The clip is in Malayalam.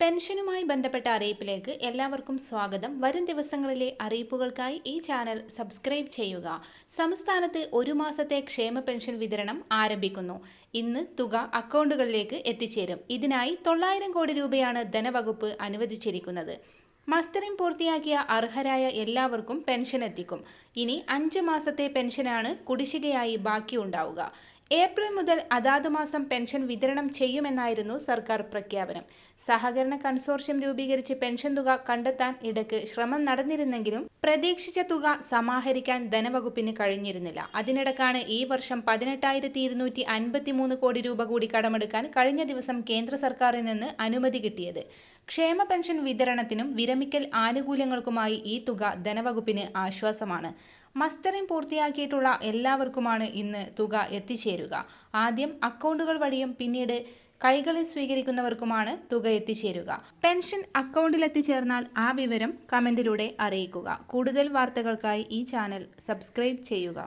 പെൻഷനുമായി ബന്ധപ്പെട്ട അറിയിപ്പിലേക്ക് എല്ലാവർക്കും സ്വാഗതം. വരും ദിവസങ്ങളിലെ അറിയിപ്പുകൾക്കായി ഈ ചാനൽ സബ്സ്ക്രൈബ് ചെയ്യുക. സംസ്ഥാനത്ത് ഒരു മാസത്തെ ക്ഷേമ പെൻഷൻ വിതരണം ആരംഭിക്കുന്നു. ഇന്ന് തുക അക്കൗണ്ടുകളിലേക്ക് എത്തിച്ചേരും. ഇതിനായി തൊള്ളായിരം കോടി രൂപയാണ് ധനവകുപ്പ് അനുവദിച്ചിരിക്കുന്നത്. മസ്റ്ററിംഗ് പൂർത്തിയാക്കിയ അർഹരായ എല്ലാവർക്കും പെൻഷൻ എത്തിക്കും. ഇനി അഞ്ച് മാസത്തെ പെൻഷനാണ് കുടിശ്ശികയായി ബാക്കിയുണ്ടാവുക. ഏപ്രിൽ മുതൽ അതാത് മാസം പെൻഷൻ വിതരണം ചെയ്യുമെന്നായിരുന്നു സർക്കാർ പ്രഖ്യാപനം. സഹകരണ കൺസോർഷ്യം രൂപീകരിച്ച് പെൻഷൻ തുക കണ്ടെത്താൻ ഇടയ്ക്ക് ശ്രമം നടന്നിരുന്നെങ്കിലും പ്രതീക്ഷിച്ച തുക സമാഹരിക്കാൻ ധനവകുപ്പിന് കഴിഞ്ഞിരുന്നില്ല. അതിനിടക്കാണ് ഈ വർഷം പതിനെട്ടായിരത്തി ഇരുന്നൂറ്റി അൻപത്തിമൂന്ന് കോടി രൂപ കൂടി കടമെടുക്കാൻ കഴിഞ്ഞ ദിവസം കേന്ദ്ര സർക്കാരിൽ നിന്ന് അനുമതി കിട്ടിയത്. ക്ഷേമ പെൻഷൻ വിതരണത്തിനും വിരമിക്കൽ ആനുകൂല്യങ്ങൾക്കുമായി ഈ തുക ധനവകുപ്പിന് ആശ്വാസമാണ്. മസ്റ്ററിംഗ് പൂർത്തിയാക്കിയിട്ടുള്ള എല്ലാവർക്കുമാണ് ഇന്ന് തുക എത്തിച്ചേരുക. ആദ്യം അക്കൗണ്ടുകൾ വഴിയും പിന്നീട് കൈകളിൽ സ്വീകരിക്കുന്നവർക്കുമാണ് തുക എത്തിച്ചേരുക. പെൻഷൻ അക്കൗണ്ടിൽ എത്തിച്ചേർന്നാൽ ആ വിവരം കമന്റിലൂടെ അറിയിക്കുക. കൂടുതൽ വാർത്തകൾക്കായി ഈ ചാനൽ സബ്സ്ക്രൈബ് ചെയ്യുക.